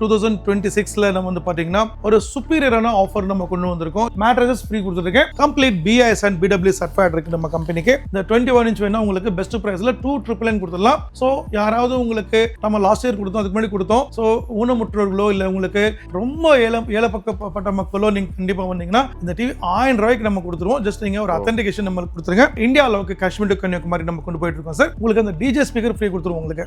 Two thousand twenty சிக்ஸ்ல நம்ம வந்து பாத்தீங்கன்னா ஒரு சுப்பீரியரான ஆஃபர் நம்ம கொண்டு வந்திருக்கோம். மேட்ரஸஸ் ஃப்ரீ கொடுத்துருக்கேன் complete BIS and BW certified இருக்கு நம்ம கம்பெனிக்கு இந்த டுவெண்ட்டி ஒன் இன்ச் வேணா உங்களுக்கு பெஸ்ட் பிரைஸ்ல டூ ட்ரிபிள் நைன் கொடுத்துடலாம். ஸோ யாராவது உங்களுக்கு நம்ம லாஸ்ட் இயர் கொடுத்தோம் அதுக்கு முன்னாடி கொடுத்தோம். ஸோ ஊனமுற்றோர்களோ இல்லை உங்களுக்கு ரொம்ப ஏழை ஏழப்பக்கப்பட்ட மக்களோ நீங்க கண்டிப்பா வந்தீங்கன்னா இந்த டிவி ஆயிரம் ரூபாய்க்கு நம்ம கொடுத்துருவோம். ஜஸ்ட் நீங்க ஒரு அத்தன்டிகேஷன் நம்மளுக்கு கொடுத்துருங்க. இந்தியா அளவுக்கு காஷ்மீர் டு கன்னியாகுமரி நம்ம கொண்டு போயிட்டு இருக்கோம் சார் உங்களுக்கு அந்த டிஜே ஸ்பீக்கர் ஃப்ரீ கொடுத்துருவோம் உங்களுக்கு.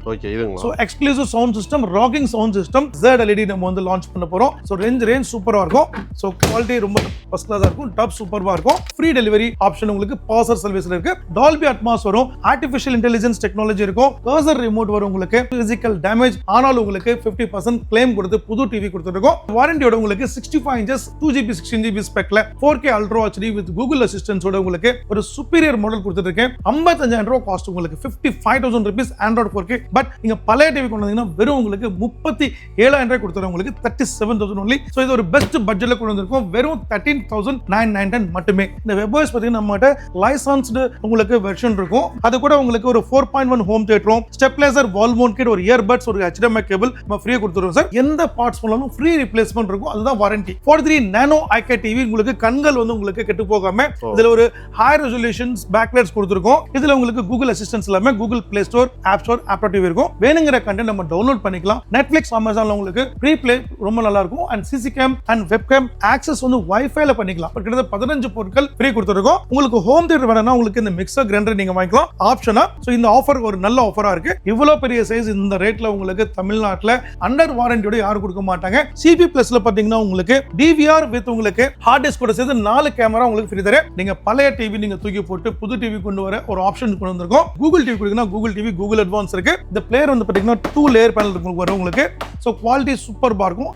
So exclusive sound system rocking sound system jet LED நம்ம வந்து லான்ச் பண்ண போறோம். ஸோ ரேஞ்ச் ரேஞ்ச் சூப்பராக இருக்கும். ஸோ குவாலிட்டி ரொம்ப ஃபர்ஸ்ட் கிளாஸாக இருக்கும். டாப் சூப்பராக இருக்கும். ஃப்ரீ டெலிவரி ஆப்ஷன் உங்களுக்கு பாசர் சர்வீஸ்ல இருக்கு. டால்பி அட்மாஸ் வரும். ஆர்டிஃபிஷியல் இன்டெலிஜென்ஸ் டெக்னாலஜி இருக்கும். கர்சர் ரிமோட் வரும் உங்களுக்கு. பிசிக்கல் டேமேஜ் ஆனாலும் உங்களுக்கு ஃபிஃப்டி பர்சன்ட் கிளைம் கொடுத்து புது டிவி கொடுத்துருக்கோம் வாரண்டியோட உங்களுக்கு sixty five inches two GB sixteen GB ஸ்பெக்ல four K ultra HD with Google அசிஸ்டன்ஸோட உங்களுக்கு ஒரு சுப்பீரியர் மாடல் கொடுத்துருக்கேன் ஐம்பத்தஞ்சாயிரம் ரூபா காஸ்ட் உங்களுக்கு fifty five thousand rupees Android four K but நீங்க பழைய டிவி கொண்டு வந்தீங்கன்னா வெறும் உங்களுக்கு முப்பத்தி ஏழாயிரம் ரூபாய் கொடுத்துருவோம் உங்களுக்கு thirty seven thousand only so இது ஒரு பெஸ்ட் பட்ஜெட்ல கொண்டு வந்திருக்கோம். வெறும் thirteen thousand nine nine ten மட்டுமே. இந்த வெப்ஓஎஸ் பார்த்தீங்கன்னா நம்மகிட்ட லைசன்ஸ்டு உங்களுக்கு வெர்ஷன் இருக்கும். அது கூட உங்களுக்கு ஒரு ஃபோர் பாயிண்ட் ஒன் ஹோம் தேட்டரும் ஸ்டெப்லைசர் வால் மவுண்ட் கிட் ஒரு இயர்பட்ஸ் ஒரு HDMI கேபிள் நம்ம ஃப்ரீயா கொடுத்துருவோம் சார். எந்த பார்ட்ஸ் மூலமும் ஃப்ரீ ரிப்ளேஸ்மெண்ட் இருக்கும். அதுதான் வாரண்டி ஃபார்ட்டி த்ரீ நேனோ ஐகே டிவி உங்களுக்கு கண்கள் வந்து உங்களுக்கு கெட்டு போகாம இதுல ஒரு ஹை ரெசல்யூஷன்ஸ் பேக்லைட்ஸ் கொடுத்துருக்கோம். இதுல உங்களுக்கு கூகுள் அசிஸ்டன்ஸ் எல்லாமே Google Play Store app store app TV இருக்கும். வேணுங்கிற கண்டென்ட் நம்ம டவுன்லோட் பண்ணிக்கலாம். நெட்ஃபிளிக்ஸ் அமேசான்ல உங்களுக்கு ப்ரீ ப்ளே ரொம்ப நல்லா இருக்கும் and CC game and web game access வந்து வைஃபைல பண்ணிக்கலாம். கிட்டத்தட்ட பதினஞ்சு பொருட்கள் ஃப்ரீ கொடுத்துருக்கோம். உங்களுக்கு ஹோம் தியேட்டர் வேணும்னா உங்களுக்கு இந்த மிக்சர் கிரைண்டர் நீங்க வாங்கிக்கலாம். ஆப்ஷனா ஸோ இந்த ஆஃபர் ஒரு நல்ல ஆஃபரா இருக்கு. இவ்வளவு பெரிய சைஸ் இந்த ரேட்ல உங்களுக்கு தமிழ்நாட்டில் அண்டர் வாரண்டியோட யாரும் கொடுக்க மாட்டாங்க. சிபி பிளஸ்ல பாத்தீங்கன்னா உங்களுக்கு டிவிஆர் வித் உங்களுக்கு ஹார்ட் டிஸ்க் கூட சேர்த்து நாலு கேமரா உங்களுக்கு ஃப்ரீ தரேன். நீங்க பழைய டிவி நீங்க தூக்கி போட்டு புது டிவி கொண்டு வர ஒரு ஆப்ஷன் கொண்டு வந்திருக்கோம். கூகுள் டிவி கொடுக்கணும் கூகுள் டிவி கூகுள் அட்வான்ஸ் இருக்கு. இந்த பிளேயர் வந்து பாத்தீங்கன்னா டூ லேயர் பேனல் உங்களுக்கு வரும் உங்களுக்கு. ஸோ குவாலிட்டி சூப்பர்பா இருக்கும்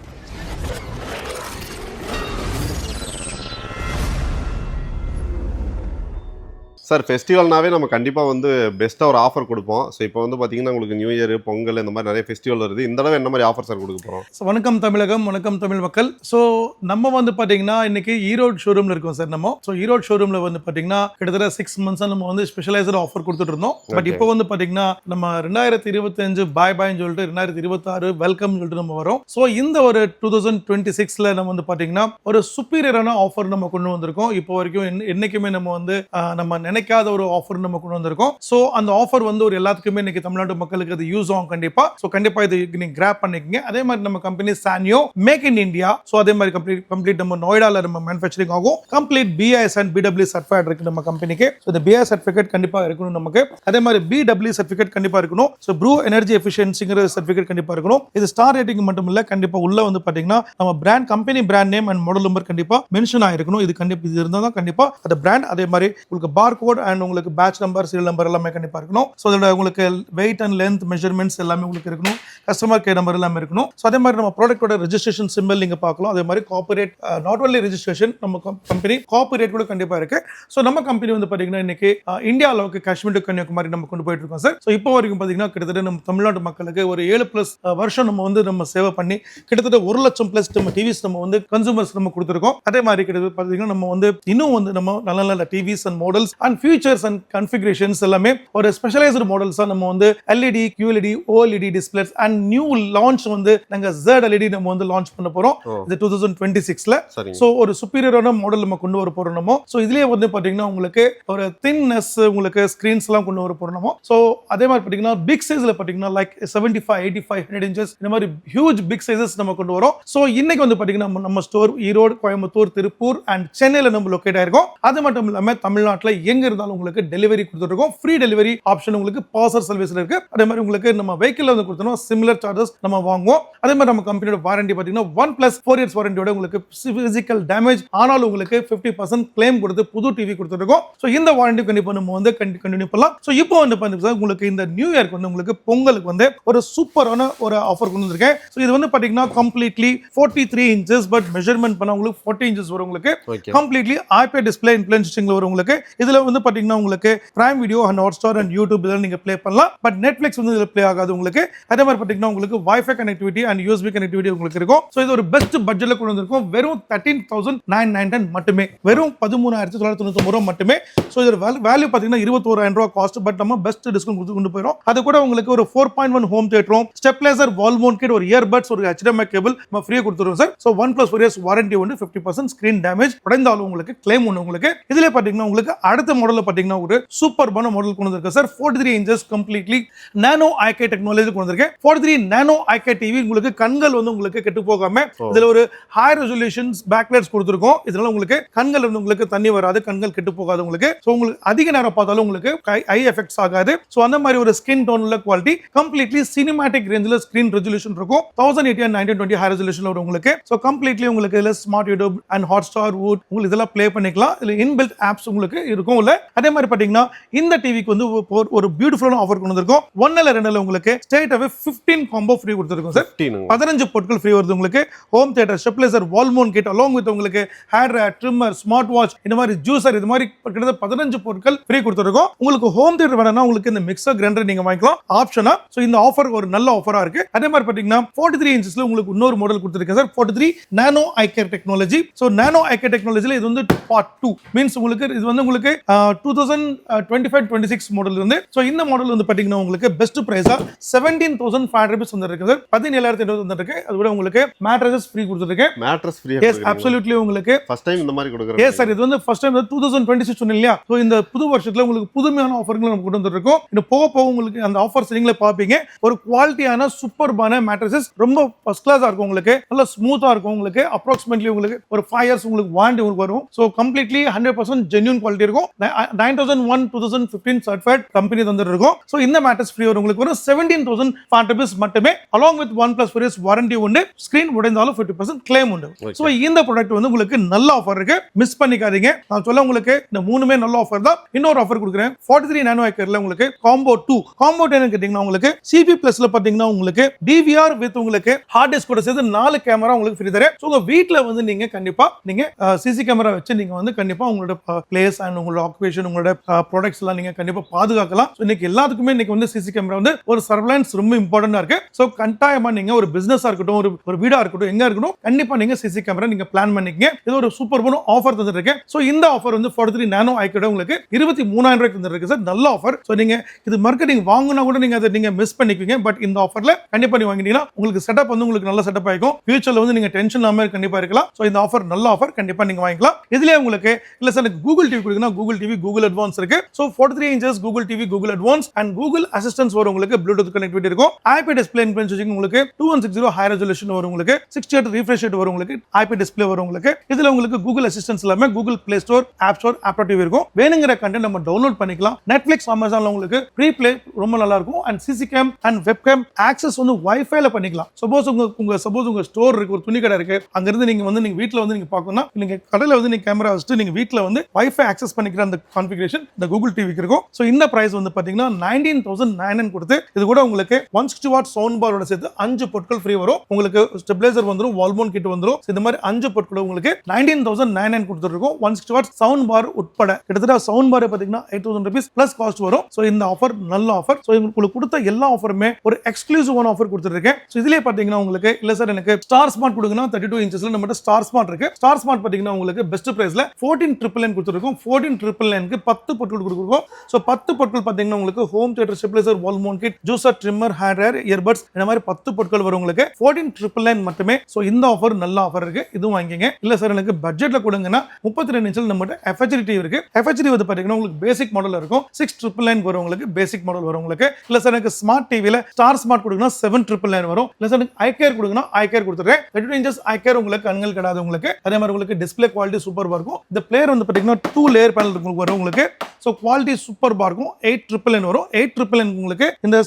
சார் ஃபெஸ்டிவல்னாவே நம்ம கண்டிப்பாக வந்து பெஸ்ட்டாக ஒரு ஆஃபர் கொடுப்போம். ஸோ இப்போ வந்து பார்த்தீங்கன்னா உங்களுக்கு நியூ இயர் பொங்கல் இந்த மாதிரி நிறைய ஃபெஸ்டிவல் வருது. இந்த தடவை என்ன மாதிரி ஆஃபர் சார் கொடுக்க போகிறோம் So, வணக்கம் தமிழகம் வணக்கம் தமிழ் மக்கள். ஸோ நம்ம வந்து பாத்தீங்கன்னா இன்னைக்கு ஈரோடு ஷோரூம்ல இருக்கோம் சார் நம்ம. ஸோ ஈரோடு ஷோரூம்ல வந்து பாத்தீங்கன்னா கிட்டத்தட்ட சிக்ஸ் மந்த்ஸா நம்ம வந்து ஸ்பெஷலைசர் ஆஃபர் கொடுத்துட்டு இருந்தோம். பட். இப்போ வந்து பாத்தீங்கன்னா நம்ம ரெண்டாயிரத்தி இருபத்தஞ்சு பாய் பாய்னு சொல்லிட்டு ரெண்டாயிரத்தி இருபத்தாறு வெல்கம் சொல்லிட்டு நம்ம வரோம். ஸோ இந்த ஒரு டூ தௌசண்ட் டுவெண்ட்டி சிக்ஸ்ல நம்ம வந்து பாத்தீங்கன்னா ஒரு சுப்பீரியரான ஆஃபர் நம்ம கொண்டு வந்திருக்கோம். இப்போ வரைக்கும் என்ன- என்னைக்குமே நம்ம வந்து நம்ம நினைக்காத ஒரு ஆஃபர் நம்ம கொண்டு வந்திருக்கோம். ஸோ அந்த ஆஃபர் வந்து ஒரு எல்லாத்துக்குமே இன்னைக்கு தமிழ்நாட்டு மக்களுக்கு அது யூஸ் ஆகும் கண்டிப்பா. ஸோ கண்டிப்பா இது நீங்க கிராப் பண்ணிக்கங்க. அதே மாதிரி நம்ம company Sanyo make in India so அதே மாதிரி கம்ப்ளீட் கம்ப்ளீட் நம்ம நோய்டால நம்ம மேனுஃபேக்சரிங் ஆகும். Complete BIS and BW certified இருக்கு நம்ம கம்பெனிக்கு ஸோ இந்த பிஐ சர்டிஃபிகேட் கண்டிப்பா இருக்கணும் நமக்கு. அதே மாதிரி பிடபிள்யூ சர்டிஃபிகேட் கண்டிப்பா இருக்கணும். ஸோ ப்ரூ எனர்ஜி எஃபிஷியன்சிங்கிற சர்டிஃபிகேட் கண்டிப்பா இருக்கணும். இது ஸ்டார் ரேட்டிங் மட்டும் இல்ல கண்டிப்பா உள்ள வந்து பாத்தீங்கன்னா நம்ம brand company brand name and model number கண்டிப்பா மென்ஷன் ஆயிருக்கணும். இது கண்டிப்பா இது இருந்தால் தான் கண்டிப்பா. அந்த பிராண்ட் அதே மாதிரி உங்களுக்கு பார்க்கும் கோட் அண்ட் உங்களுக்கு பேட்ச் நம்பர் சீரியல் நம்பர் எல்லாமே கண்டிப்பாக இருக்கணும். ஸோ அதோட உங்களுக்கு வெயிட் அண்ட் லென்த் மெஷர்மெண்ட்ஸ் எல்லாமே உங்களுக்கு இருக்கணும். கஸ்டமர் கேர் நம்பர் எல்லாமே இருக்கணும். ஸோ அதே மாதிரி நம்ம ப்ராடக்ட்டோட ரெஜிஸ்ட்ரேஷன் சிம்பிள் நீங்கள் பார்க்கலாம். அதே மாதிரி காப்பரேட் நாட் ஒன்லி ரெஜிஸ்ட்ரேஷன் நம்ம கம்பெனி காப்பரேட் கூட கண்டிப்பாக இருக்கு. ஸோ நம்ம கம்பெனி வந்து பார்த்தீங்கன்னா இன்னைக்கு uh, இந்தியா அளவுக்கு காஷ்மீர் டு கன்னியாகுமரி நம்ம கொண்டு போயிட்டு இருக்கோம் சார் ஸோ இப்போ வரைக்கும் பார்த்தீங்கன்னா கிட்டத்தட்ட நம்ம தமிழ்நாட்டு மக்களுக்கு ஒரு ஏழு ப்ளஸ் uh, வருஷம் நம்ம வந்து நம்ம சேவை பண்ணி கிட்டத்தட்ட ஒரு லட்சம் ப்ளஸ் நம்ம டிவிஸ் நம்ம வந்து கன்சூமர்ஸ் நம்ம கொடுத்துருக்கோம். அதே மாதிரி கிட்டத்தட்ட பார்த்தீங்கன்னா நம்ம வந்து இன்னும் வந்து நம்ம நல்ல நல்ல TVs and models and futures and configurations எல்லாமே ஒரு ஸ்பெஷலைஸ்டு மாடல்ஸா நம்ம வந்து E LED QLED OLED displays and new launch வந்து நாங்க ஜெட் எல்இடி நம்ம வந்து லான்ச் பண்ண போறோம். ஓ. இது டூ தௌசண்ட் டுவெண்ட்டி சிக்ஸ்ல ஸோ ஒரு சுப்பீரியரான மாடல் நம்ம கொண்டு வர போறோம் நம்ம. ஸோ இதுலயே வந்து பாத்தீங்கன்னா உங்களுக்கு ஒரு தின்னஸ் உங்களுக்கு ஸ்கிரீன்ஸ் எல்லாம் கொண்டு வர நம்ம. ஸோ அதே மாதிரி பாத்தீங்கன்னா பிக் சைஸ்ல பாத்தீங்கன்னா like seventy five eighty five hundred inches இந்த மாதிரி ஹியூஜ் பிக் சைசஸ் நம்ம கொண்டு வரோம். ஸோ இன்னைக்கு வந்து பாத்தீங்கன்னா நம்ம- ஸ்டோர் ஈரோடு கோயம்புத்தூர் திருப்பூர் அண்ட் சென்னையில நம்ம லொக்கேட் ஆயிருக்கோம். அது மட்டும் இல்லாம தமிழ்நாட்டுல எங்க இருந்தாலும் உங்களுக்கு டெலிவரி கொடுத்துருக்கோம் ஃப்ரீ டெலிவரி ஆப்ஷன் உங்களுக்கு பாசர் சர்வீஸ்ல இருக்கு. அதே மாதிரி உங்களுக்கு நம்ம வெஹிக்கிள் வந்து கொடுத்தோம் சிமிலர் சார்ஜஸ் நம்ம வாங்குவோம். அதே மாதிரி நம்ம கம்பெனியோட வாரண்டி பாத்தீங்கன்னா ஒன் பிளஸ் ஃபோர் இயர்ஸ் வாரண்டியோட உங்களுக்கு பிசிக்கல் டேமேஜ் ஆனாலும் உங்களுக்கு ஃபிஃப்டி பர்சன்ட் கிளைம் கொடுத்து புது டிவி கொடுத்துருக்கோம் ஸோ இந்த வாரண்டி கண்டிப்பா நம்ம வந்து கண்டினியூ பண்ணலாம். ஸோ இப்போ வந்து பார்த்தீங்கன்னா உங்களுக்கு இந்த நியூ இயர்க்கு வந்து உங்களுக்கு பொங்கலுக்கு வந்து ஒரு சூப்பரான ஒரு ஆஃபர் கொண்டு வந்திருக்கேன். ஸோ இது வந்து பாத்தீங்கன்னா completely forty three inches but measurement பண்ண உங்களுக்கு ஃபோர்ட்டி இன்ச்சஸ் வரும் உங்களுக்கு. கம்ப்ளீட்லி ஐபேட் டிஸ்பிளே இன்ஃபுளுன்சிங்ல வரும் உங்களுக்கு. இதுல வந்து வந்து பார்த்தீங்கன்னா உங்களுக்கு prime video and Hotstar and YouTube இதெல்லாம் நீங்கள் ப்ளே பண்ணலாம். பட் நெட்ஃப்ளிக்ஸ் வந்து இதில் ப்ளே ஆகாது உங்களுக்கு. அதே மாதிரி பார்த்தீங்கன்னா உங்களுக்கு wifi connectivity and USB connectivity உங்களுக்கு இருக்கும். ஸோ இது ஒரு பெஸ்ட் பட்ஜெட்ல கொண்டு வந்திருக்கும். வெறும் thirteen thousand nine nine ten மட்டுமே. வெறும் பதிமூணாயிரத்தி தொள்ளாயிரத்தி தொண்ணூத்தி ரூபா மட்டுமே. ஸோ இது வேல்யூ பார்த்தீங்கன்னா இருபத்தோராயிரம் ரூபா காஸ்ட் பட் நம்ம பெஸ்ட் டிஸ்கவுண்ட் கொடுத்து கொண்டு போயிடும் அது கூட உங்களுக்கு ஒரு ஃபோர் பாயிண்ட் ஒன் ஹோம் தேட்டரும் ஸ்டெப்லேசர் வால் மவுண்ட் கிட் ஒரு இயர்பட்ஸ் ஒரு ஹெச்டிஎம்ஐ கேபிள் நம்ம ஃப்ரீயாக கொடுத்துருவோம் sir so one plus four years warranty ஒன்று ஃபிஃப்டி பர்சன்ட் ஸ்க்ரீன் டேமேஜ் உடைந்தாலும் உங்களுக்கு கிளைம் ஒன்று உங்களுக்கு. இதில் பார்த்தீங்கன்னா உங்களுக்கு அடுத்த மாடலில் பாத்தீங்கன்னா ஒரு சூப்பர்பான மாடல் கொண்டு வந்திருக்கு. Sir forty three inches completely nano ஐகே technology கொண்டு வந்திருக்கேன் ஃபோர்ட்டி த்ரீ நானோ ஐகே டிவி உங்களுக்கு கண்கள் வந்து உங்களுக்கு கெட்டு போகாம. இதுல ஒரு ஹை ரெசல்யூஷன்ஸ் பேக்லைட்ஸ் கொடுத்துருக்கோம். இதனால உங்களுக்கு கண்கள் வந்து உங்களுக்கு தண்ணி வராது கண்கள் கெட்டு போகாது உங்களுக்கு. ஸோ உங்களுக்கு அதிக நேரம் பார்த்தாலும் உங்களுக்கு ஐ எஃபெக்ட்ஸ் ஆகாது. ஸோ அந்த மாதிரி ஒரு ஸ்கின் டோன் உள்ள குவாலிட்டி கம்ப்ளீட்லி சினிமேட்டிக் ரேஞ்சில் ஸ்கிரீன் ரெசல்யூஷன் இருக்கும். Thousand eighty nineteen twenty high resolution வரும் உங்களுக்கு. ஸோ கம்ப்ளீட்லி உங்களுக்கு இதில் smart YouTube and Hotstar would உங்களுக்கு இதெல்லாம் ப்ளே பண்ணிக்கலாம். இதில் இன்பில்ட் ஆப்ஸ் உங்களுக்கு இருக்கும். இல்ல அதே மாதிரி பார்த்தீங்கன்னா இந்த டிவிக்கு வந்து ஒரு- பியூட்டிஃபுல்லான ஆஃபர் கொண்டு வந்திருக்கும். ஒன்னில் ரெண்டுல உங்களுக்கு straight away fifteen combo free கொடுத்துருக்கோம் சார் பதினஞ்சு பொருட்கள் ஃப்ரீ வருது உங்களுக்கு. Home theatre stabiliser wall mount kit along with உங்களுக்கு ஹேர் ட்ரிம்மர் ஸ்மார்ட் வாட்ச் இந்த மாதிரி ஜூசர் இது மாதிரி கிட்டத்தட்ட பதினஞ்சு பொருட்கள் ஃப்ரீ கொடுத்துருக்கோம். உங்களுக்கு ஹோம் தியேட்டர் வேணும்னா உங்களுக்கு இந்த மிக்சர் கிரைண்டர் நீங்க வாங்கிக்கலாம். ஆப்ஷனா ஸோ இந்த ஆஃபர் ஒரு நல்ல ஆஃபரா இருக்கு. அதே மாதிரி பாத்தீங்கன்னா ஃபார்ட்டி த்ரீ இன்ச்சஸ்ல உங்களுக்கு இன்னொரு மாடல் கொடுத்துருக்கேன் sir forty three nano eye care technology so nano eye care டெக்னாலஜியில் இது வந்து பார்ட் டூ மீன்ஸ் உங்களுக்கு இது வந்து உங்களுக்கு two thousand twenty five twenty six model வந்து ஸோ இந்த மாடல் வந்து பாத்தீங்கன்னா உங்களுக்கு பெஸ்ட் ப்ரைஸா செவன்டீன் தௌசண்ட் ஃபைவ் ருபீஸ் வந்துருக்கு சார் பதினேழாயிரத்தி ஐநூறு வந்துருக்கு. அது கூட உங்களுக்கு மேட்ரஸஸ் ஃப்ரீ கொடுத்துருக்கேன் மேட்ரஸ் ஃப்ரீயா எஸ் அப்சல்யூட்லி உங்களுக்கு. ஃபர்ஸ்ட் டைம் இந்த மாதிரி கொடுக்குறேன் எஸ் சார் இது வந்து first time two thousand twenty six இல்லையா ஸோ இந்த புது வருஷத்துல உங்களுக்கு புதுமையான ஆஃபர்கள் நம்ம கொண்டு வந்திருக்கோம். இன்னும் போக போக உங்களுக்கு அந்த ஆஃபர்ஸ் நீங்களே பார்ப்பீங்க. ஒரு குவாலிட்டியான சூப்பர்பான மேட்ரஸஸ் ரொம்ப ஃபர்ஸ்ட் கிளாஸாக இருக்கும் உங்களுக்கு. நல்ல ஸ்மூத்தாக இருக்கும் உங்களுக்கு. அப்ராக்சிமேட்லி உங்களுக்கு ஒரு ஃபைவ் இயர்ஸ் உங்களுக்கு வாரண்டி உங்களுக்கு வரும். So completely hundred percent genuine quality இருக்கும். Nine thousand one two thousand fifteen certified company தந்துட்டு இருக்கும் ஸோ இந்த மேட்ரஸ் ஃப்ரீ வரும் உங்களுக்கு வரும் செவன்டீன் தௌசண்ட் ஃபைவ் ருபீஸ் மட்டுமே along with one plus four years warranty உண்டு. ஸ்க்ரீன் உடைந்தாலும் ஃபிஃப்டி பர்சன்ட் கிளைம் உண்டு. ஸோ இந்த ப்ராடக்ட் வந்து உங்களுக்கு நல்ல ஆஃபர் இருக்கு. மிஸ் பண்ணிக்காதீங்க. நான் சொல்ல உங்களுக்கு இந்த மூணுமே நல்ல ஆஃபர் தான். இன்னொரு ஆஃபர் கொடுக்குறேன். ஃபார்ட்டி த்ரீ நானோ ஏக்கர்ல உங்களுக்கு காம்போ டூ காம்போ டென் கேட்டீங்கன்னா உங்களுக்கு சிபி பிளஸ்ல பாத்தீங்கன்னா உங்களுக்கு டிவிஆர் வித் உங்களுக்கு ஹார்ட் டிஸ்க் கூட சேர்த்து நாலு கேமரா உங்களுக்கு ஃப்ரீ தரேன். ஸோ உங்க வீட்டில் வந்து நீங்க கண்டிப்பா நீங்க சிசி கேமரா வச்சு நீங்க வந்து கண்டிப்பா உங்களோட பிளேஸ் அண்ட் உங்களோட ஆக்குபேஷன் உங்களோட ப்ராடக்ட்ஸ் எல்லாம் நீங்க கண்டிப்பா பாதுகாக்கலாம். ஸோ இன்னைக்கு எல்லாத்துக்குமே இன்னைக்கு வந்து சிசி கேமரா வந்து ஒரு சர்வலன்ஸ் ரொம்ப இம்பார்ட்டண்டா இருக்கு. ஸோ கட்டாயமா நீங்க ஒரு பிசினஸா இருக்கட்டும் ஒரு ஒரு வீடா இருக்கட்டும் எங்க இருக்கட்டும் கண்டிப்பா நீங்க சிசி கேமரா நீங்க பிளான் பண்ணிக்கங்க. இது ஒரு சூப்பர் போன ஆஃபர் தந்துட்டு ஸோ இந்த ஆஃபர் வந்து ஃபார்ட்டி த்ரீ நானோ ஐக்கோட உங்களுக்கு இருபத்தி மூணாயிரம் ரூபாய்க்கு தந்துருக்கு சார். நல்ல ஆஃபர் ஸோ நீங்க இது மார்க்கெட்டிங் வாங்கினா கூட நீங்க அதை நீங்க மிஸ் பண்ணிக்குவீங்க. பட் இந்த ஆஃபர்ல கண்டிப்பா நீங்க வாங்கிட்டீங்கன்னா உங்களுக்கு செட்டப் வந்து உங்களுக்கு நல்ல செட்டப் ஆகிக்கும் ஃபியூச்சர்ல வந்து நீங்க டென்ஷன் இல்லாமல் கண்டிப்பா இருக்கலாம். ஸோ இந்த ஆஃபர் நல்ல ஆஃபர் கண்டிப்பா நீங்க வாங்கிக்கலாம். இதுலயே உங்களுக்கு இல்ல சார் எனக்கு கூகுள் டிவி கொடுக்குன்னா கூகுள் டிவி கூகுள் அட்வான்ஸ் இருக்கு. So forty three inches Google TV Google advance and Google assistance வரும் உங்களுக்கு ப்ளூடூத் கனெக்டிவிட்டி இருக்கும். ஐபி டிஸ்பிளே இன்ஃபுளுன்ஸ் உங்களுக்கு two one six zero high resolution வரும் உங்களுக்கு. சிக்ஸ்டி எயிட் ரீஃப்ரெஷ் ரேட் வரும் உங்களுக்கு. ஐபி டிஸ்பிளே வரும் உங்களுக்கு. இதுல உங்களுக்கு கூகுள் அசிஸ்டன்ஸ் எல்லாமே Google Play Store app store app TV இருக்கும். வேணுங்கிற கண்டென்ட் நம்ம டவுன்லோட் பண்ணிக்கலாம். நெட்ஃபிளிக்ஸ் அமேசான்ல உங்களுக்கு ப்ரீ பிளே ரொம்ப நல்லா இருக்கும். And CC cam and web cam access வந்து வைஃபைல பண்ணிக்கலாம். சப்போஸ் உங்க உங்க சப்போஸ் உங்க ஸ்டோர் இருக்கு ஒரு துணி கடை இருக்கு. அங்க இருந்து நீங்க வந்து நீங்க வீட்டில் வந்து நீங்க பார்க்கணும்னா நீங்க கடையில வந்து நீங்க கேமரா வச்சுட்டு நீங்க வீட்ல வந்து வைஃபை ஆக்சஸ் பண்ணிக்கிற அந்த கான்ஃபிகரேஷன் இந்த கூகுள் டிவிக்கு இருக்கும். ஸோ இந்த ப்ரைஸ் வந்து பாத்தீங்கன்னா நைன்டீன் தௌசண்ட் நைன் கொடுத்து இது கூட உங்களுக்கு ஒன் சிக்ஸ்டி வாட் சவுண்ட் பாரோட சேர்த்து அஞ்சு பொருட்கள் ஃப்ரீ வரும். உங்களுக்கு ஸ்டெபிளைசர் வந்துடும் வால்மோன் கிட் வந்துரும். இந்த மாதிரி அஞ்சு பொருட்கள் உங்களுக்கு நைன்டீன் தௌசண்ட் நைன் நைன் கொடுத்துருக்கோம் one sixty watt sound bar உட்பட கிட்டத்தட்ட சவுண்ட் பார் பாத்தீங்கன்னா eight thousand rupees plus cost வரும். ஸோ இந்த ஆஃபர் நல்ல ஆஃபர் ஸோ உங்களுக்கு கொடுத்த எல்லா ஆஃபருமே ஒரு எக்ஸ்க்ளூசிவான ஆஃபர் கொடுத்துருக்கேன் ஸோ இதுலயே பாத்தீங்கன்னா உங்களுக்கு இல்ல சார் எனக்கு ஸ்டார் ஸ்மார்ட் கொடுங்கன்னா தேர்ட்டி டூ இன்ச்சஸ்ல நம்மகிட்ட ஸ்டார் ஸ்மார்ட் இருக்கு. ஸ்டார் ஸ்மார்ட் பாத்தீங்கன்னா உங்களுக்கு பெஸ்ட் பிரைஸ்ல ஃபோர்டீன் ட்ரிபிள் நைன் கொடுத்துருக்கோம் ஃபோர்டீன் ட்ரிபிள் நைனுக்கு பத்து பொருட்கள் கொடுக்குறோம். ஸோ பத்து பொருட்கள் பார்த்தீங்கன்னா உங்களுக்கு home theatre stabiliser wall mount kit juicer trimmer hair hair earbuds இந்த மாதிரி பத்து பொருட்கள் வரும் உங்களுக்கு. ஃபோர்டீன் ட்ரிபிள் நைன் மட்டுமே. ஸோ இந்த ஆஃபர் நல்ல ஆஃபர் இருக்கு. இதுவும் வாங்கிங்க இல்ல சார் எனக்கு பட்ஜெட்ல கொடுங்கன்னா முப்பத்தி ரெண்டு இன்ச்சில் நம்மகிட்ட எஃப்ஹெச்டி இருக்கு. எஃப்ஹெச்டி வந்து பாத்தீங்கன்னா உங்களுக்கு பேசிக் மாடல் இருக்கும். சிக்ஸ் ட்ரிபிள் நைன் வரும் உங்களுக்கு. பேசிக் மாடல் வரும் உங்களுக்கு. இல்ல சார் எனக்கு ஸ்மார்ட் டிவில ஸ்டார் ஸ்மார்ட் கொடுக்கணும் செவன் ட்ரிபிள் நைன் வரும். இல்ல சார் எனக்கு ஐ கேர் கொடுக்கணும் ஐ கேர் கொடுத்துருக்கேன் தேர்ட்டி இன்ச்சஸ் ஐ கேர் உங்களுக்கு கண்கள் கிடையாது உங்களுக்கு. அதே மாதிரி உங்களுக்கு டிஸ்பிளே குவாலிட்டி சூப்பராக இருக்கும். இந்த பிளேயர் வந்து பாத்தீங்கன்னா டூ லேயர் பேனல் இருக்கும் வரும் உங்களுக்கு. ஸோ குவாலிட்டி சூப்பர்பாக இருக்கும் எயிட் ட்ரிபிள் என் வரும். எயிட் ட்ரிபிள் என் உங்களுக்கு இந்த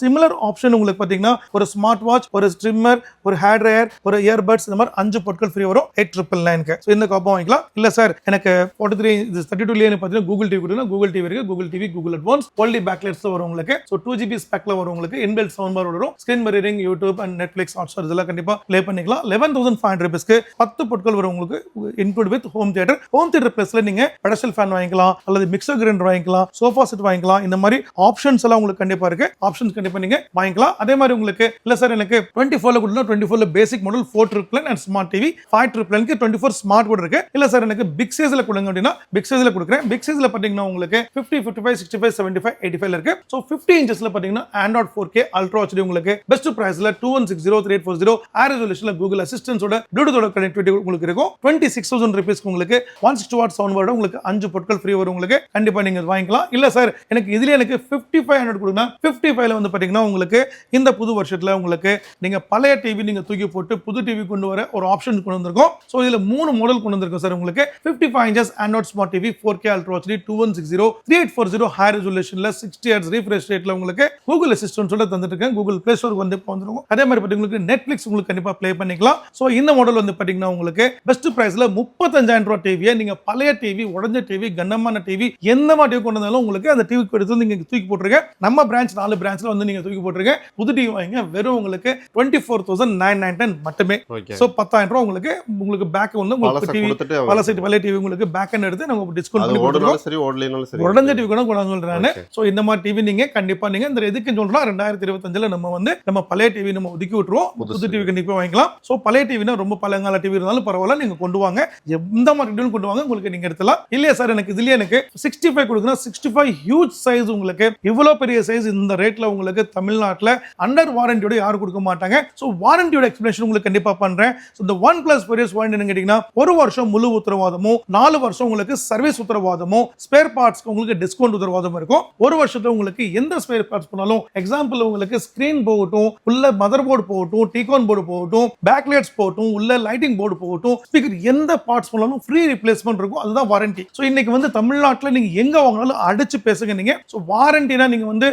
சிமிலர் ஆப்ஷன் உங்களுக்கு பார்த்தீங்கன்னா ஒரு ஸ்மார்ட் வாட்ச் ஒரு ஸ்ட்ரிம்மர் ஒரு ஹேர் ட்ரையர் ஒரு இயர்பட்ஸ் இந்த மாதிரி அஞ்சு பொருட்கள் ஃப்ரீ வரும். எயிட் ட்ரிபிள் நைனுக்கு ஸோ இந்த காப்பம் வாங்கிக்கலாம். இல்லை சார் எனக்கு ஃபார்ட்டி த்ரீ இது தேர்ட்டி டூலேயே பார்த்தீங்கன்னா கூகுள் டிவி கொடுங்க. கூகுள் டிவி இருக்குது Google TV Google advance quality backlights வரும் உங்களுக்கு. ஸோ டூ ஜிபி ஸ்பெக்ல வரும் உங்களுக்கு. இன்பில் சவுண்ட் பார் வரும். Screen mirroring YouTube and Netflix Hotstar இதெல்லாம் கண்டிப்பாக ப்ளே பண்ணிக்கலாம். லெவன் தௌசண்ட் ஃபைவ் ஹண்ட்ரட் பத்து பொருட்கள் வரும் உங்களுக்கு. Include with home theatre home theatre ப்ளஸில் நீங்க பெடஸ்டல் ஃபேன் வாங்கிக்கலாம். வாங்கிக்கலாம் அல்லது மிக்சர் கிரைண்டர் வாங்கிக்கலாம் சோஃபா செட் வாங்கிக்கலாம் இந்த மாதிரி ஆப்ஷன்ஸ் எல்லாம் உங்களுக்கு கண்டிப்பா இருக்கு. ஆப்ஷன்ஸ் கண்டிப்பா நீங்க வாங்கிக்கலாம். அதே மாதிரி உங்களுக்கு இல்ல சார் எனக்கு டுவெண்ட்டி ஃபோர்ல கொடுத்தா டுவெண்ட்டி ஃபோர்ல basic model four triple nine and smart TV five ட்ரிப்ளனுக்கு twenty four smart board இருக்கு. இல்ல சார் எனக்கு பிக் சைஸ்ல கொடுங்க அப்படின்னா பிக் சைஸ்ல கொடுக்குறேன். பிக் சைஸ்ல பாத்தீங்கன்னா உங்களுக்கு fifty fifty five sixty five seventy five eighty five இருக்கு ஸோ ஃபிஃப்டி இன்ச்சஸ்ல பாத்தீங்கன்னா Android four K ultra HD உங்களுக்கு பெஸ்ட் பிரைஸ்ல two one six zero three eight four zero air ரெசல்யூஷன்ல Google அசிஸ்டன்ஸோட ப்ளூடூத்தோட கனெக்டிவிட்டி உங்களுக்கு இருக்கும். டுவெண்ட்டி சிக்ஸ் தௌசண்ட் ருபீஸ்க்கு உங்களுக்கு ஒன் சிக்ஸ்டி வாட் சவுண்ட் உங்களுக்கு அஞ்சு பொருட்கள் ஃப்ரீ வரும் உங்களுக்கு கண்டிப்பாக நீங்கள் வாங்கிக்கலாம். இல்ல சார் எனக்கு இதுல எனக்கு ஃபிஃப்டி ஃபைவ் ஹண்ட்ரட் கொடுங்க. ஃபிஃப்டி ஃபைவ்ல வந்து பாத்தீங்கன்னா உங்களுக்கு இந்த புது வருஷத்துல உங்களுக்கு நீங்க பழைய டிவி நீங்க தூக்கி போட்டு புது டிவி கொண்டு வர ஒரு ஆப்ஷன் கொண்டு வந்திருக்கோம். ஸோ இதுல மூணு மாடல் கொண்டு வந்திருக்கோம் சார் உங்களுக்கு. Fifty five inches Android smart TV four K ultra HD two one six zero three eight four zero high ரெசல்யூஷனில் sixty hertz refresh ரேட்டில் உங்களுக்கு கூகுள் அசிஸ்டன்ட் சொல்ல தந்துருக்கேன் கூகுள் பிளே ஸ்டோர் வந்து வந்துருக்கும். அதே மாதிரி பாத்தீங்கன்னா உங்களுக்கு நெட்ஃப்ளிக்ஸ் உங்களுக்கு கண்டிப்பா ப்ளே பண்ணிக்கலாம். ஸோ இந்த மாடல் வந்து பாத்தீங்கன்னா உங்களுக்கு பெஸ்ட் பிரைஸ்ல முப்பத்தஞ்சாயிரம் ரூபாய் டிவியை நீங்க பழைய டிவி உடஞ்ச டிவி கன் கனமான டிவி மாதிரி டிவி கொண்டு வந்தாலும் உங்களுக்கு அந்த டிவி எடுத்து நீங்க தூக்கி போட்டுருங்க நம்ம பிரான்ச் நாலு பிரான்ச்ல வந்து நீங்க தூக்கி போட்டுருங்க புது டிவி வாங்க வெறும் உங்களுக்கு twenty four thousand nine nine ten மட்டுமே. ஸோ பத்தாயிரம் ரூபாய் உங்களுக்கு உங்களுக்கு பேக் வந்து உங்களுக்கு டிவி பல சைட் பழைய டிவி உங்களுக்கு பேக் எடுத்து நம்ம டிஸ்கவுண்ட் பண்ணி கொடுத்துருவோம் ஓடுனாலும் சரி ஓடலைனாலும் சரி. உடஞ்ச டிவி கூட கொண்டாந்து Okay. ஸோ இந்த மாதிரி டிவி நீங்க கண்டிப்பா நீங்க இந்த எதுக்கு சொல்றோம் ரெண்டாயிரத்தி இருபத்தஞ்சுல நம்ம வந்து நம்ம பழைய டிவி நம்ம ஒதுக்கி விட்டுருவோம். புது டிவி கண்டிப்பா வாங்கிக்கலாம். ஸோ பழைய டிவினா ரொம்ப பழங்கால டிவி இருந்தாலும் பரவாயில்ல. நீங்க கொண்டு வாங்க. எந்த மாதிரி டிவி கொண்டு வாங்க. உங்களுக்கு நீங்க எடுத்துலாம் இல்லையா சார் எனக்கு இதுலயே எனக்கு சிக்ஸ்டி ஃபைவ் கொடுக்குறேன் சிக்ஸ்டி ஃபைவ் ஹியூஜ் சைஸ் உங்களுக்கு. இவ்வளோ பெரிய சைஸ் இந்த ரேட்ல உங்களுக்கு தமிழ்நாட்டில் அண்டர் வாரண்டியோட யாரும் கொடுக்க மாட்டாங்க. ஸோ வாரண்டியோட எக்ஸ்பிளேஷன் உங்களுக்கு கண்டிப்பா பண்றேன். ஸோ இந்த ஒன் பிளஸ் பெரியஸ் வாரண்டி கேட்டிங்கன்னா ஒரு வருஷம் முழு உத்தரவாதமும் நாலு வருஷம் உங்களுக்கு சர்வீஸ் உத்தரவாதமும் ஸ்பேர் பார்ட்ஸ்க்கு உங்களுக்கு டிஸ்கவுண்ட் உத்தரவாதம் இருக்கும். ஒரு வருஷத்துல உங்களுக்கு எந்த ஸ்பேர் பார்ட்ஸ் பண்ணாலும் எக்ஸாம்பிள் உங்களுக்கு ஸ்க்ரீன் போகட்டும் உள்ள மதர் போர்டு போகட்டும் டீகான் போர்டு போகட்டும் பேக்லைட்ஸ் போகட்டும் உள்ள லைட்டிங் போர்டு போகட்டும் ஸ்பீக்கர் எந்த பார்ட்ஸ் பண்ணாலும் ஃப்ரீ ரிப்ளேஸ்மெண்ட் இருக்கும். அதுதான் வாரண்டி ஸோ இன்னைக்கு வந்து தமிழ்நாட்டில் நீங்க எங்க வாங்கினாலும் அடிச்சு பேசுங்க நீங்கள் ஸோ வாரண்டினா நீங்க வந்து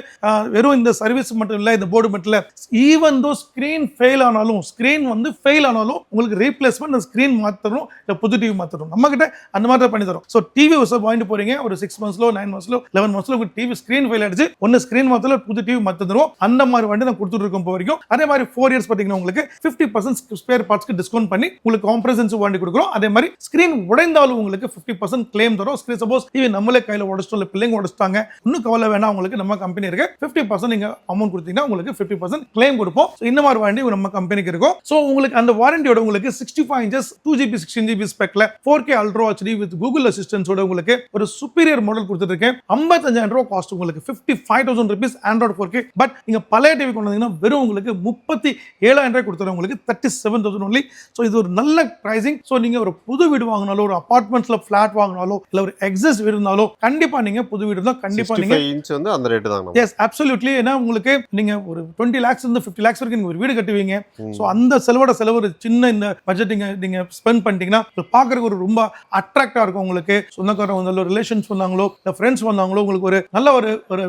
வெறும் இந்த சர்வீஸ் மட்டும் இல்ல இந்த போர்டு மட்டும் இல்லை. ஈவன் தோ ஸ்கிரீன் ஃபெயில் ஆனாலும் ஸ்கிரீன் வந்து ஃபெயில் ஆனாலும் உங்களுக்கு ரீப்ளேஸ்மெண்ட் ஸ்கிரீன் மாத்தணும் இல்லை புது டிவி மாற்றணும் நம்ம கிட்ட அந்த மாதிரி தான் பண்ணி தரோம். ஸோ டிவி வாங்கிட்டு போறீங்க. ஒரு சிக்ஸ் மந்த்ஸ்லோ நைன் மந்த்ஸ்லோ லெவன் மந்த்ஸ்லோ உங்களுக்கு டிவி ஸ்க்ரீன் ஃபெயில் ஆகிடுச்சு ஒன்று ஸ்க்ரீன் மாற்றல புது டிவி மாத்த தருவோம் அந்த மாதிரி வண்டி நான் கொடுத்துட்டு இருக்கோம் இப்போ வரைக்கும். அதே மாதிரி ஃபோர் இயர்ஸ் பார்த்தீங்கன்னா உங்களுக்கு ஃபிஃப்டி பர்சன்ட் ஸ்பேர் பார்ட்ஸ்க்கு டிஸ்கவுண்ட் பண்ணி உங்களுக்கு காம்ப்ரசன்ஸ் வாண்டி கொடுக்குறோம். அதே மாதிரி ஸ்க்ரீன் உடைந்தாலும் உங்களுக்கு ஃபிஃப்டி பர்சன்ட் கிளைம் தரும். ஸ்க்ரீன் சப்போஸ் டிவி நம்மளே கையில் உடச்சிட்டோம் இல்லை பிள்ளைங்க உடச்சிட்டாங்க. இன்னும் கவலை வேணாம் உங்களுக்கு நம்ம கம்பெனி இருக்கு. ஃபிஃப்டி பர்சன்ட் நீங்கள் அமௌண்ட் கொடுத்தீங்கன்னா உங்களுக்கு ஃபிஃப்டி பர்சன்ட் கிளைம் கொடுப்போம். ஸோ இந்த மாதிரி வாரண்டி நம்ம கம்பெனிக்கு இருக்கும். ஸோ உங்களுக்கு அந்த வாரண்டியோட உங்களுக்கு sixty five inches two GB sixteen GB ஸ்பெக்ல four K ultra HD with Google அசிஸ்டன்ஸோட உங்களுக்கு ஒரு சுப்பீரியர் மாடல் கொடுத்துருக்கேன் ஐம்பத்தஞ்சாயிரம் ரூபா காஸ்ட் உங்களுக்கு fifty five thousand rupees Android four K but நீங்க பழைய டிவி கொண்டு வந்தீங்கன்னா வெறும் உங்களுக்கு முப்பத்தி ஏழாயிரம் ரூபாய் கொடுத்துரு உங்களுக்கு thirty seven thousand only so இது ஒரு நல்ல ப்ரைசிங் ஸோ நீங்க ஒரு புது வீடு வாங்கினாலோ ஒரு அப்பார்ட்மெண்ட்ஸ்ல ஃபிளாட் வாங்கினாலோ இல்லை ஒரு எக்ஸஸ் இருந்தாலும் கண்டிப்பா நீங்க புது வீடு தான் கண்டிப்பா நீங்க இன்ச் வந்து அந்த ரேட்டு தான் எஸ் அப்சல்யூட்லி ஏன்னா உங்களுக்கு நீங்க ஒரு டுவெண்ட்டி லேக்ஸ் இருந்து ஃபிஃப்டி லேக்ஸ் வரைக்கும் நீங்க ஒரு வீடு கட்டுவீங்க. ஸோ அந்த செலவோட செலவு ஒரு சின்ன இந்த பட்ஜெட் நீங்க ஸ்பெண்ட் பண்ணிட்டீங்கன்னா இது பார்க்கறதுக்கு ஒரு ரொம்ப அட்ராக்டா இருக்கும் உங்களுக்கு. சொந்தக்காரங்க வந்தாலும் ரிலேஷன்ஸ் வந்தாங்களோ இல்லை ஃப்ரெண்ட்ஸ் வந்தாங்களோ உங்களுக்கு ஒரு நல்ல ஒரு ஒரு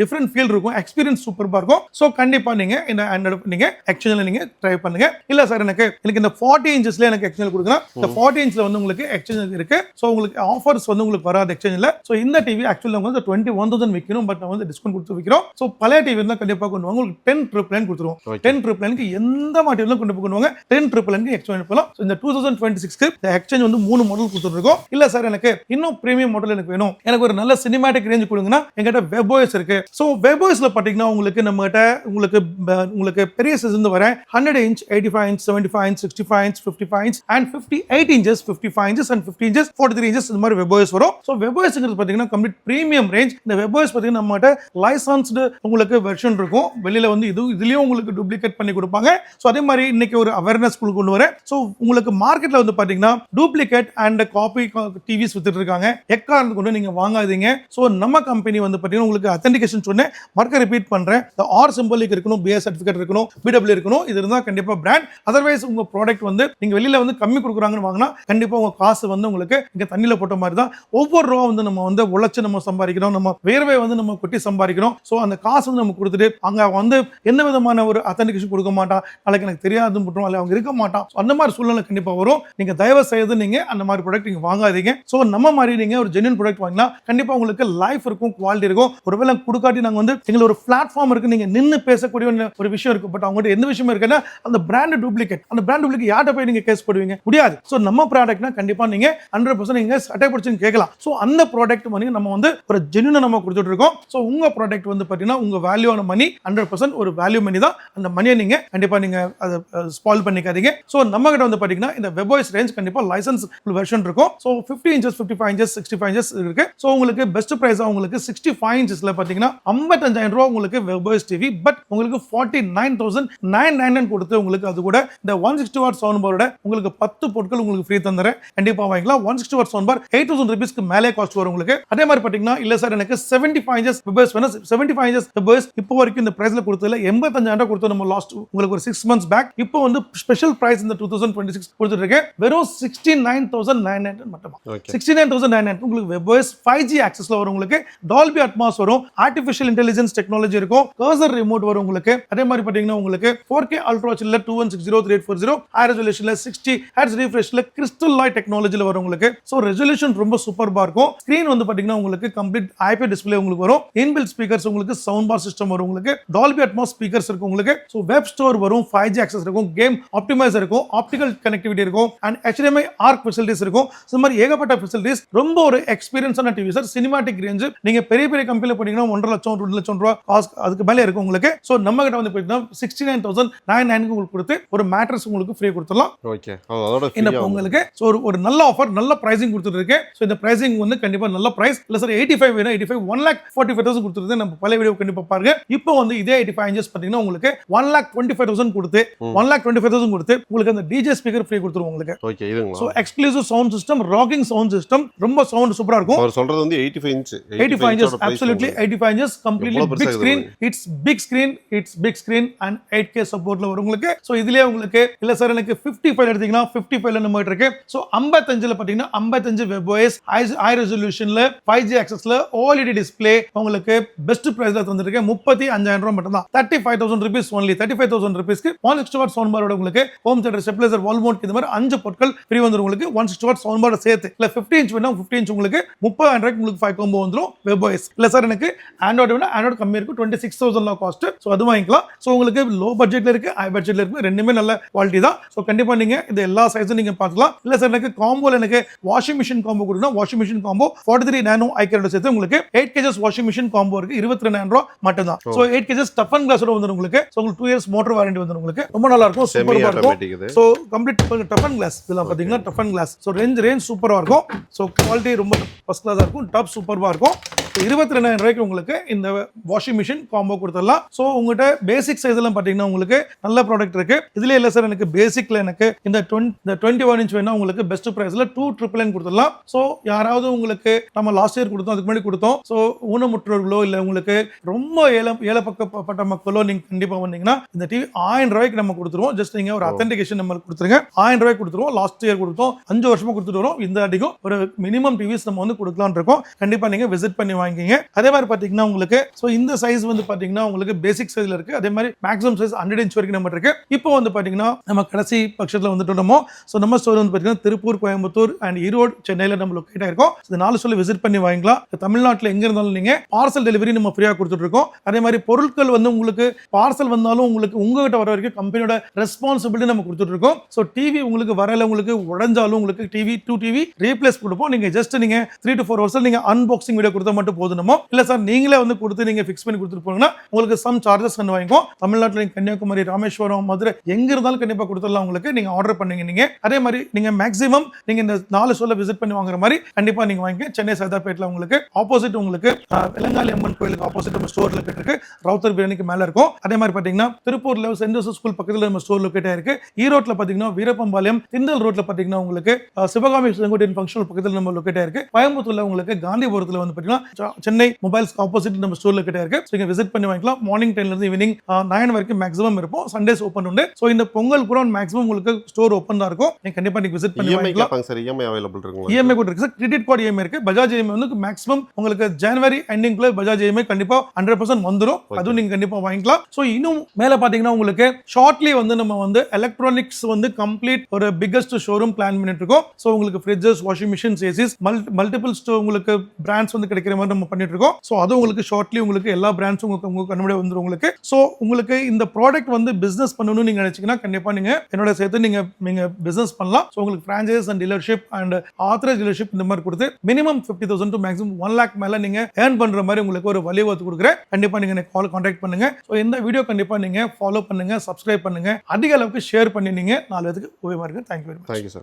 டிஃப்ரெண்ட் ஃபீல் இருக்கும். எக்ஸ்பீரியன்ஸ் சூப்பராக இருக்கும். ஸோ கண்டிப்பா நீங்க இந்த ஆண்ட்ராய்டு நீங்க எக்ஸ்சேஞ்சில் நீங்க ட்ரை பண்ணுங்க. இல்ல சார் எனக்கு எனக்கு இந்த ஃபார்ட்டி இன்ச்சஸ்ல எனக்கு எக்ஸ்சேஞ்ச் கொடுக்கலாம். இந்த ஃபார்ட்டி இன்ச்ல வந்து உங்களுக்கு எக்ஸ்சேஞ்ச் இருக்கு. ஸோ உங்களுக்கு ஆஃபர்ஸ் வந்து உங்களுக்கு வராது எக்ஸ்சேஞ்சில் ஸோ இந்த டிவி ஆக்சுவலி நம்ம வந்து டுவெண்ட்டி ஒன் தௌசண்ட் விற்கிறோம் பட் நம்ம வந்து டிஸ்கவுண்ட் கொடுத்து விற்கிறோம் ஸோ பழைய டிவி இருந்தால் கண்டிப்பாக கொண்டு வாங்க. உங்களுக்கு டென் ட்ரிப் லைன் கொடுத்துருவோம். டென் ட்ரிப் லைனுக்கு எந்த மாட்டிலும் கொண்டு போய் கொண்டு வாங்க. டென் ட்ரிப் லைனுக்கு எக்ஸ்சேஞ்ச் பண்ணலாம் ஸோ இந்த டூ தௌசண்ட் டுவெண்ட்டி சிக்ஸ்க்கு எக்ஸ்சேஞ்ச் வந்து மூணு மாடல் கொடுத்துருக்கோம். இல்ல சார் எனக்கு இன்னும் பிரீமியம் மாடல் எனக்கு வேணும். எனக்கு ஒரு நல்ல சினிமேட்டிக் ரேஞ்ச் கொடுங்கன்னா எங்கிட்ட வெப்ஓஎஸ் இருக்கு. ஸோ வெப்ஓஎஸ்ல பாத்தீங்கன்னா உங்களுக்கு நம்ம கிட்ட உங்களுக்கு உங்களுக்கு பெரிய சைஸ் இருந்து வர hundred inch eighty five inch seventy five inch sixty five inch fifty five inch and fifty eight inches fifty five inches and fifty inches forty three inches இந்த மாதிரி வெப்ஓஎஸ் வரும். ஸோ வெப்ஓஎஸ்ங்கிறது பார்த்தீங்கன்னா கம்ப்ளீட் ப்ரீமியம் ரேஞ்ச் இந்த webOS பார்த்தீங்கன்னா நம்மகிட்ட licensed உங்களுக்கு version இருக்கும். வெளியில் வந்து இது இதுலேயும் உங்களுக்கு டூப்ளிகேட் பண்ணி கொடுப்பாங்க. ஸோ அதே மாதிரி இன்னைக்கு ஒரு அவேர்னஸ் குழு கொண்டு வரேன் ஸோ உங்களுக்கு மார்க்கெட்டில் வந்து பார்த்தீங்கன்னா டூப்ளிகேட் அண்ட் காப்பி டிவிஸ் வித்துட்டு இருக்காங்க. எக்காரணத்து கொண்டு நீங்கள் வாங்காதீங்க. ஸோ நம்ம கம்பெனி வந்து பார்த்தீங்கன்னா உங்களுக்கு அத்தன்டிகேஷன் சொன்னேன். மறக்க ரிப்பீட் பண்ணுறேன் இந்த ஆர் சிம்பிளிக் இருக்கணும் பிஎஸ் சர்டிஃபிகேட் இருக்கணும் பிடபிள்யூ இருக்கணும். இது இருந்தால் கண்டிப்பாக பிராண்ட் அதர்வைஸ் உங்கள் ப்ராடக்ட் வந்து நீங்கள் வெளியில் வந்து கம்மி கொடுக்குறாங்கன்னு வாங்கினா கண்டிப்பாக உங்கள் காசு வந்து உங்களுக்கு இங்கே தண்ணியில் போட்ட மாதிரி தான். ஒவ்வொரு ரூபா வந்து நம்ம வந்து உழைச்சு நம்ம சம்பாதிக்கிறோம். நம்ம வேர்வை வந்து நம்ம கொட்டி சம்பாதிக்கிறோம். ஸோ அந்த காசு வந்து நம்ம கொடுத்துட்டு அங்கே வந்து என்ன விதமான ஒரு அத்தன்டிகேஷன் கொடுக்க மாட்டான்? நாளைக்கு எனக்கு தெரியாதுன்னு போட்டுரும் அல்ல அவங்க இருக்க மாட்டான். அந்த மாதிரி சூழ்நிலை கண்டிப்பாக வரும். நீங்கள் தயவு செய்து நீங்கள் அந்த மாதிரி ப்ராடக்ட் நீங்கள் வாங்காதீங்க. ஸோ நம்ம மாதிரி நீங்கள் ஒரு ஜென்யூன் ப்ராடக்ட் வாங்கினா கண்டிப்பாக உங்களுக்கு லைஃப் இருக்கும் குவாலிட்டி இருக்கும். ஒருவேளை கொடுக்காட்டி நாங்கள் வந்து எங்களுக்கு ஒரு பிளாட்ஃபார்ம் இருக்குது நீங்கள் நின்று பேசக்கூடிய ஒரு விஷயம் இருக்கு. பட் அவங்ககிட்ட எந்த விஷயம் இருக்குன்னா அந்த பிராண்ட் டூப்ளிகேட் அந்த பிராண்ட் டூப்ளிகேட் யார்கிட்ட போய் நீங்கள் கேஸ் போடுவீங்க? முடியாது. ஸோ நம்ம ப்ராடக்ட்னா கண்டிப்பாக நீங்கள் ஹண்ட்ரட் பர்சன்ட் நீங்கள் சட்டை பிடிச்சுன்னு கேட்கலாம். ஸோ அந்த ப்ராடக்ட் மணி நம்ம வந்து ஒரு ஜென்யூனை நம்ம கொடுத்துட்டு இருக்கோம் ஸோ உங்க ப்ராடக்ட் வந்து பார்த்தீங்கன்னா உங்க வேல்யூவான மணி ஹண்ட்ரட் பர்சன்ட் ஒரு வேல்யூ மணி தான். அந்த மணியை நீங்க கண்டிப்பா நீங்க அதை ஸ்பாயில் பண்ணிக்காதீங்க. ஸோ நம்ம கிட்ட வந்து பார்த்தீங்கன்னா இந்த வெபாய்ஸ் ரேஞ்ச் கண்டிப்பா லைசன்ஸ் வெர்ஷன் இருக்கும். So fifty inches fifty five inches sixty five inches இருக்கு. ஸோ உங்களுக்கு பெஸ்ட் ப்ரைஸ் உங்களுக்கு சிக்ஸ்டி ஃபைவ் இன்ச்சஸ்ல பார்த்தீங்கன்னா ஐம்பத்தஞ்சாயிரம் ரூபா உங்களுக்கு வெபாய்ஸ் டிவி பட் உங்களுக்கு forty nine thousand nine nine nine கொடுத்து உங்களுக்கு அது கூட இந்த ஒன் சிக்ஸ்டி வாட் சவுண்ட் பாரோட உங்களுக்கு பத்து பொருட்கள் உங்களுக்கு ஃப்ரீ தந்துறேன். கண்டிப்பா வாங்கிக்கலாம். One sixty watt sound bar eight thousand ருபீஸ்க்கு மேலே காஸ்ட் வரும் உங்களுக்கு அதே மாதிரி பார்த்தீங்கன்னா இல்ல சார் எனக்கு செவன்டி ஃபைவ் இன்ச்சஸ் வெபர்ஸ் வேணும் செவன்டி ஃபைவ் இன்ச்சஸ் வெபர்ஸ் இப்போ வரைக்கும் இந்த பிரைஸ்ல கொடுத்ததுல எண்பத்தஞ்சாயிரம் கொடுத்து நம்ம லாஸ்ட் உங்களுக்கு ஒரு சிக்ஸ் மந்த்ஸ் பேக் இப்போ வந்து ஸ்பெஷல் பிரைஸ் இந்த டூ தௌசண்ட் டுவெண்ட்டி சிக்ஸ் கொடுத்துட்டு இருக்கேன் வெறும் sixty nine thousand nine nine மட்டுமா சிக்ஸ்டி நைன் தௌசண்ட் நைன் உங்களுக்கு வெப்ஸ் ஃபைவ் ஜி ஆக்சஸ்ல வரும் உங்களுக்கு டால்பி அட்மாஸ் வரும். ஆர்டிஃபிஷியல் இன்டெலிஜென்ஸ் டெக்னாலஜி இருக்கும். கர்சர் ரிமோட் வரும் உங்களுக்கு. அதே மாதிரி பாத்தீங்கன்னா உங்களுக்கு four K ultra சில்ல two one six zero three eight four zero high ரெசல்யூஷன்ல sixty hertz ரீஃப்ரெஷ்ல கிறிஸ்டல் லாய் டெக்னாலஜில வரும் உங்களுக்கு. ஸோ ரெசல்யூஷன் ரொம்ப சூப்பர்பா இருக்கும். ஸ்க்ரீன் வந்து பாத்தீங்கன்னா உங்களுக்கு கம்ப்ளீட் ஐபி டிஸ்பிளே உங்களுக்கு வரும். இன்பில் ஸ்பீக்கர்ஸ் உங்களுக்கு சவுண்ட் பார் சிஸ்டம் வரும் உங்களுக்கு. டால்பி அட்மாஸ் ஸ்பீக்கர்ஸ் இருக்கும் உங்களுக்கு. ஸோ வெப் ஸ்டோர் வரும் ஃபைவ் ஜி ஆக்சஸ் இருக்கும் கேம் ஆப்டிமைஸ் இருக்கும் ஆப்டிகல் கனெக்டிவிட்டி இருக்கும் அண்ட் HDMI ஆர்க் ஃபெசிலிட்டிஸ் இருக்கும். இந்த மாதிரி ஏகப்பட்ட ஃபெசிலிட்டிஸ் ரொம்ப ஒரு எக்ஸ்பீரியன்ஸான டிவி சார் சினிமாட்டிக் ரேஞ்சு நீங்க பெரிய பெரிய கம்பெனியில் போனீங்கன்னா ஒன்றரை லட்சம் ரெண்டு லட்சம் ரூபா காஸ்ட் அதுக்கு மேலே இருக்கும் உங்களுக்கு. ஸோ நம்ம கிட்ட வந்து போயிட்டீங்கன்னா சிக்ஸ்டி நைன் தௌசண்ட் நைன் நைனுக்கு உங்களுக்கு கொடுத்து ஒரு மேட்ரஸ் உங்களுக்கு ஃப்ரீ கொடுத்துடலாம். ஓகே அதோட உங்களுக்கு ஸோ ஒரு நல்ல ஆஃபர் நல்ல பிரைசிங் கொடுத்துட்டு இருக்கேன் ஸோ இந்த பிரைசிங் வந்து கண்டிப்பா நல்ல பிரைஸ் இல்ல சார் எயிட்டி ஃபைவ் வேணும் eighty five one lakh forty five thousand கொடுத்துருது. நம்ம பழைய வீடியோ கண்டிப்பா பாருங்க. இப்போ வந்து இதே எயிட்டி ஃபைவ் இன்ச்சஸ் பார்த்தீங்கன்னா உங்களுக்கு one lakh twenty five thousand கொடுத்து. One lakh twenty five thousand கொடுத்து உங்களுக்கு அந்த டிஜே ஸ்பீக்கர் ஃப்ரீ கொடுத்துருவோம் உங்களுக்கு. So exclusive sound system rocking sound system ரொம்ப சவுண்ட் சூப்பரா இருக்கும். அவர் சொல்றது வந்து eighty five inch 85 inches absolutely 85 inches completely எவ்வளவு big பெருசா screen இருக்குது it's big screen it's big screen and 8k சப்போர்ட்ல வரும் உங்களுக்கு. சோ இதுலயே உங்களுக்கு இல்ல சார் எனக்கு 55 எடுத்தீங்கன்னா 55 ல நம்ம இருக்கு. சோ 55 ல பாத்தீங்கன்னா 55 வெப் OS ஹை ரெசல்யூஷன்ல ஃபைவ் ஜி ஆக்சஸ்ல ஓஎல்இடி டிஸ்பிளே உங்களுக்கு பெஸ்ட் பிரைஸ்ல தந்திருக்கேன் 35000 ரூபாய் மட்டும் தான் thirty five thousand rupees only thirty five thousand ருபீஸ்க்கு ஒன் சிக்ஸ்டி வாட் சவுண்ட் பாரோட உங்களுக்கு home theatre stabiliser wall mount இந்த மாதிரி அஞ்சு பொருட்கள் ஃப்ரீ வந்துடும் உங்களுக்கு. 160 வாட் சவுண்ட் பாரோட சேர்த்து. இல்ல 50 இன்ச் வேணும் 50 இன்ச் உங்களுக்கு 30000 ரூபாய்க்கு உங்களுக்கு ஃபைவ் காம்போ வந்துடும் வெப் OS இல்ல சார் எனக்கு ஆண்ட்ராய்டு வேணும் ஆண்ட்ராய்டு கம்மி இருக்கும் twenty six thousand cost so அது வாங்கிக்கலாம். ஸோ உங்களுக்கு லோ பட்ஜெட்ல இருக்கு ஹை பட்ஜெட்ல இருக்கு. ரெண்டுமே நல்ல குவாலிட்டி தான். ஸோ கண்டிப்பா நீங்க இந்த எல்லா சைஸும் நீங்க பார்த்துக்கலாம். இல்ல சார் எனக்கு காம்போல எனக்கு வாஷிங் மிஷின் காம்போ கொடுக்கணும் washing machine combo forty three nano ஐக்கரோட சேர்த்து உங்களுக்கு eight kgs washing machine combo இருக்கு. இருபத்தி ரெண்டாயிரம் ரூபா மட்டும் தான் so eight kgs tough and கிளாஸோட வந்துடும் உங்களுக்கு. ஸோ உங்களுக்கு டூ இயர்ஸ் மோட்டர் வாரண்டி வந்துடும் உங்களுக்கு. ரொம்ப நல்லா இருக்கும். சூப்பராக இருக்கும் so complete tough and glass இதெல்லாம் பார்த்தீங்கன்னா tough and glass so range range சூப்பராக இருக்கும். ஸோ குவாலிட்டி ரொம்ப ஃபஸ்ட் கிளாஸாக இருக்கும். டாப் சூப்பராக இருக்கும். இருபத்தி ரெண்டாயிரம் ரூபாய்க்கு உங்களுக்கு இந்த வாஷிங் மிஷின் காம்போ கொடுத்துடலாம். ஸோ உங்கள்கிட்ட பேசிக் சைஸ் எல்லாம் பார்த்தீங்கன்னா உங்களுக்கு நல்ல ப்ராடக்ட் இருக்கு. இதுல இல்லை சார் எனக்கு பேசிக்ல எனக்கு இந்த டுவெண்ட்டி ஒன் இன்ச் வேணா உங்களுக்கு பெஸ்ட் ப்ரைஸ்ல டூ ட்ரிபிள் நைன் கொடுத்துடலாம். ஸோ யாராவது உங்களுக்கு நம்ம லாஸ்ட் இயர் கொடுத்தோம் அதுக்கு முன்னாடி கொடுத்தோம். ஸோ ஊனமுற்றோர்களோ இல்லை உங்களுக்கு ரொம்ப ஏழை ஏழப்பக்கப்பட்ட மக்களோ நீங்க கண்டிப்பா வந்தீங்கன்னா இந்த டிவி ஆயிரம் ரூபாய்க்கு நம்ம கொடுத்துருவோம். ஜஸ்ட் நீங்க ஒரு அத்தன்டிகேஷன் நம்மளுக்கு கொடுத்துருங்க. ஆயிரம் ரூபாய்க்கு கொடுத்துருவோம். லாஸ்ட் இயர் கொடுத்தோம். அஞ்சு வருஷமா கொடுத்துட்டு வரோம். இந்த அடிக்கும் ஒரு மினிமம் டிவிஸ் நம்ம வந்து கொடுக்கலாம்னு இருக்கோம். கண்டிப்பா நீங்க விசிட் பண்ணி வாங்கிக்கிங்க. அதே மாதிரி பாத்தீங்கன்னா உங்களுக்கு ஸோ இந்த சைஸ் வந்து பாத்தீங்கன்னா உங்களுக்கு பேசிக் சைஸில் இருக்குது அதே மாதிரி மேக்ஸிமம் சைஸ் ஹண்ட்ரட் இன்ச் வரைக்கும் நம்ம இருக்கு. இப்போ வந்து பாத்தீங்கன்னா நம்ம கடைசி பட்சத்தில் வந்துட்டோமோ நம்ம ஸோ நம்ம ஸ்டோர் வந்து பாத்தீங்கன்னா திருப்பூர் கோயம்புத்தூர் அண்ட் ஈரோடு சென்னையில் நம்ம லொக்கேட் ஆயிருக்கோம். இந்த நாலு சொல்லி விசிட் பண்ணி வாங்கிக்கலாம். தமிழ்நாட்டில் எங்க இருந்தாலும் நீங்க பார்சல் டெலிவரி நம்ம ஃப்ரீயா கொடுத்துட்ருக்கோம். அதே மாதிரி பொருட்கள் வந்து உங்களுக்கு பார்சல் வந்தாலும் உங்களுக்கு உங்ககிட்ட வர வரைக்கும் கம்பெனியோட ரெஸ்பான்சிபிலிட்டி நம்ம கொடுத்துட்ருக்கோம். ஸோ டிவி உங்களுக்கு வரல உங்களுக்கு உடஞ்சாலும் உங்களுக்கு டிவி டூ டிவி ரீப்ளேஸ் கொடுப்போம். நீங்க ஜஸ்ட் நீங்க த்ரீ டு ஃபோர் ஹவர்ஸ் நீங்க அன்பாக்சிங் வீடியோ கொடுத்தா மட்டும் மட்டும் போதுமோ? இல்லை சார் நீங்களே வந்து கொடுத்து நீங்கள் ஃபிக்ஸ் பண்ணி கொடுத்துட்டு போனீங்கன்னா உங்களுக்கு சம் சார்ஜஸ் கண்டு வாங்கிக்கும் தமிழ்நாட்டில் நீங்க கன்னியாகுமரி ராமேஸ்வரம் மதுரை எங்க இருந்தாலும் கண்டிப்பாக கொடுத்துடலாம் உங்களுக்கு. நீங்கள் ஆர்டர் பண்ணுங்க நீங்கள் அதே மாதிரி நீங்கள் மேக்ஸிமம் நீங்கள் இந்த நாலு சொல்ல விசிட் பண்ணி வாங்குற மாதிரி கண்டிப்பாக நீங்கள் வாங்கிக்க சென்னை சைதாப்பேட்டில் உங்களுக்கு ஆப்போசிட் உங்களுக்கு அஹ், வெள்ளங்காலி அம்மன் கோயிலுக்கு ஆப்போசிட் நம்ம ஸ்டோர் லொக்கேட் இருக்கு. ரவுத்தர் பிரியாணிக்கு மேலே இருக்கும். அதே மாதிரி பார்த்தீங்கன்னா திருப்பூரில் சென்ட் ஜோசப் ஸ்கூல் பக்கத்தில் நம்ம ஸ்டோர் லொக்கேட் ஆயிருக்கு ஈரோட்டில் பார்த்தீங்கன்னா வீரப்பம்பாளையம் திண்டல் ரோட்டில் பார்த்தீங்கன்னா உங்களுக்கு சிவகாமி செங்கோட்டையன் ஃபங்க்ஷன் பக்கத்தில் நம்ம லொக்கேட் ஆயிருக்கு கோயம்புத்தூரில் உங்களுக்கு காந்திபுரத்தில் வந்து பார்த்தீங்கன்னா சென்னை மொபைல்ஸ் ஆப்போசிட் நம்ம ஸ்டோர் லொக்கேட் ஆயிருக்கு ஸோ விசிட் பண்ணி வாங்கிக்கலாம். மார்னிங் டைம்ல இருந்து ஈவினிங் நைன் வரைக்கும் மேக்ஸிமம் இருக்கும் சண்டேஸ் ஓப்பன் உண்டு. ஸோ இந்த பொங்கல் கூட மேக்ஸிமம் உங்களுக்கு ஸ்டோர் ஓப்பன் தான் இருக்கும். நீங்க கண்டிப்பா நீங்க விசிட் பண்ணி இஎம்ஐ வாங்கிக்கலாம். சார் இஎம்ஐ அவைலபிள் இருக்குங்களா? இஎம்ஐ கூட இருக்கு சார் கிரெடிட் கார்டு இஎம்ஐ இருக்கு. பஜாஜ் இஎம்ஐ வந்து மேக்ஸிமம் உங்களுக்கு ஜனவரி எண்டிங்ல பஜாஜ் இஎம்ஐ கண்டிப்பா ஹண்ட்ரட் பர்சன்ட் வந்துடும் அதுவும் நீங்க கண்டிப்பா வாங்கிக்கலாம். ஸோ இன்னும் மேல பாத்தீங்கன்னா உங்களுக்கு ஷார்ட்லி வந்து நம்ம வந்து எலக்ட்ரானிக்ஸ் வந்து கம்ப்ளீட் ஒரு பிக்கஸ்ட் ஷோரூம் பிளான் பண்ணிட்டு இருக்கோம். ஸோ உங்களுக்கு fridges washing machines ACs multiple store உங்களுக்கு பிராண்ட்ஸ் வந்து கிடைக்கிற மாதிரி நம்ம பண்ணிட்டு இருக்கோம். ஸோ அது உங்களுக்கு ஷார்ட்லி உங்களுக்கு எல்லா பிராண்ட்ஸும் உங்களுக்கு உங்களுக்கு கண்ணுடைய வந்துடும் உங்களுக்கு. ஸோ உங்களுக்கு இந்த ப்ராடக்ட் வந்து பிஸ்னஸ் பண்ணணும்னு நீங்க நினைச்சீங்கன்னா கண்டிப்பா நீங்க என்னோட சேர்த்து நீங்க நீங்க பிஸ்னஸ் பண்ணலாம். ஸோ உங்களுக்கு franchise and dealership and authorise dealership இந்த மாதிரி கொடுத்து minimum fifty thousand to maximum one lakh மேல நீங்க ஏர்ன் பண்ற மாதிரி உங்களுக்கு ஒரு வழி வகுத்து கொடுக்குறேன். கண்டிப்பா நீங்க எனக்கு கால் கான்டாக்ட் பண்ணுங்க. ஸோ இந்த வீடியோ கண்டிப்பா நீங்க ஃபாலோ பண்ணுங்க சப்ஸ்கிரைப் பண்ணுங்க. அதிக அளவுக்கு ஷேர் பண்ணி நீங்க நாலு பேருக்கு உபயோகமா இருக்கு thank you very much thank you sir